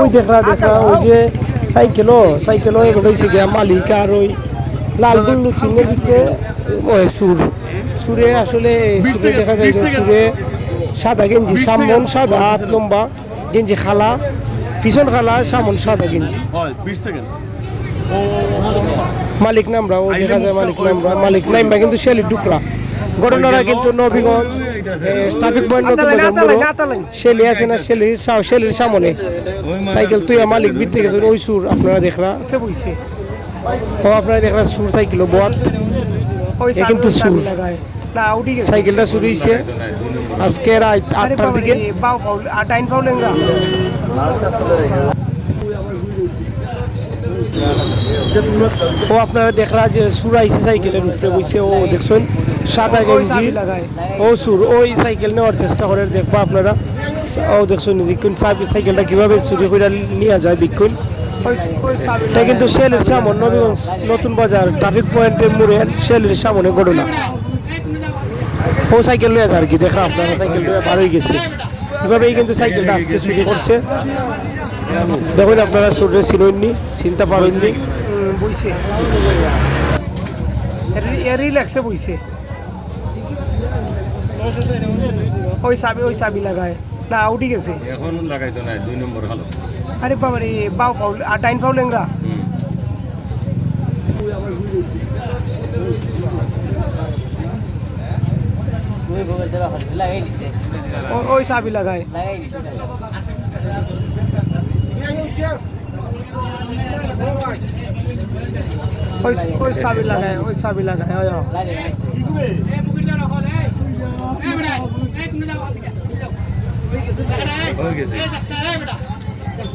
ওই দেখরা দেখরা ওই যে সাইকেলও সাইকেলও এগুলো হয়েছে গিয়া মালিক আর ওই লাল গুল্লু চিহ্নের দিকে সুর। সুরে আসলে সুরে দেখা যায় সুরে সাদা গেঞ্জি সামন সাদা হাত লম্বা গেঞ্জি খালা পিছন খালা সামন সাদা গেঞ্জি। মালিক নামরা ও দেখা যায় মালিক নামরা মালিক নামরা কিন্তু শেলি ডুকলা। ঘটনাটা কিন্তু নবীগঞ্জ ট্রাফিক পয়েন্ট শেলি আছে না শেলি শেলির সামনে। সাইকেল তুই মালিক বিতে গেছে ওই সুর আপনারা দেখরা। আচ্ছা ও আপনারা দেখরা সুর সাইকেল এ কিন্তু সুর। সাইকেলটা শুরু হয়েছে আজকে রাত আটটার দিকে রে, বাউ ফাউল আর ডাইন ফাউল লেঙ্গা ও আপনারা দেখলা যে সুর আইছে সাইকেলের উপরে বইছে ও দেখছেন সাদা গেঞ্জি। ও সুর ওই সাইকেল নেওয়ার চেষ্টা করে দেখবা আপনারা। ও দেখছেন দেখুন চাবি সাইকেলটা কীভাবে চুরি করে নিয়ে যায় চাবি এটা কিন্তু শেলের সামনে নবীগঞ্জ নতুন বাজার ট্রাফিক পয়েন্টের মোড়ে শেলের সামনে ঘটনা। ও সাইকেল নিয়ে যায় আর কি দেখা আপনারা সাইকেল হয়ে গেছে। এভাবেই কিন্তু সাইকেলটা আজকে চুরি করছে। দেখুন আপনারা সুরে চিনইনি চিন্তা পারেননি বইছে। রিল্যাক্সে বইছে। ওই চাবি ওই চাবি লাগায়। না উঠি গেছে। এখন লাগাইতো নাই দুই নম্বর হালত আরে বাবা রে বাউ ফাউল আর ডাইন ফাউল ও- ওই চাবি লাগায়। ওই ওই চাবি লাগায় ওই চাবি লাগায় ওই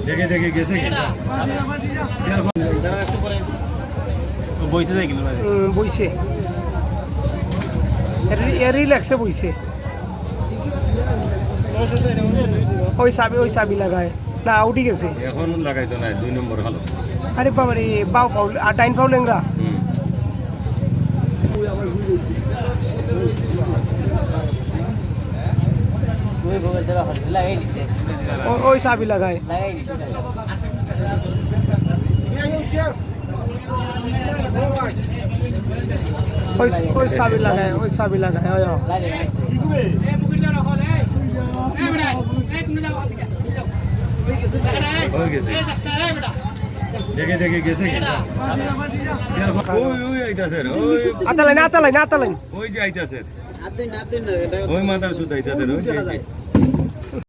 দেখে দেখে গেছে বইছে। রিল্যাক্সে বইছে। ওই চাবি ওই চাবি লাগায়। না উঠি গেছে। এখন লাগাইতো নাই দুই নম্বর হালত আরে বাবা রে, বাউ ফাউল আর ডাইন ফাউল ও- ওই চাবি লাগায়। ওই ওই চাবি লাগায়, ওই চাবি লাগায়, ওই গেছে। দেখে দেখে গেছে ওই ওই আইতাছে ওই আতালাইন আতালাইন আতালাইন ওই যে আইতাছে। ওই মাথার সুদ আইতাছে ওই যে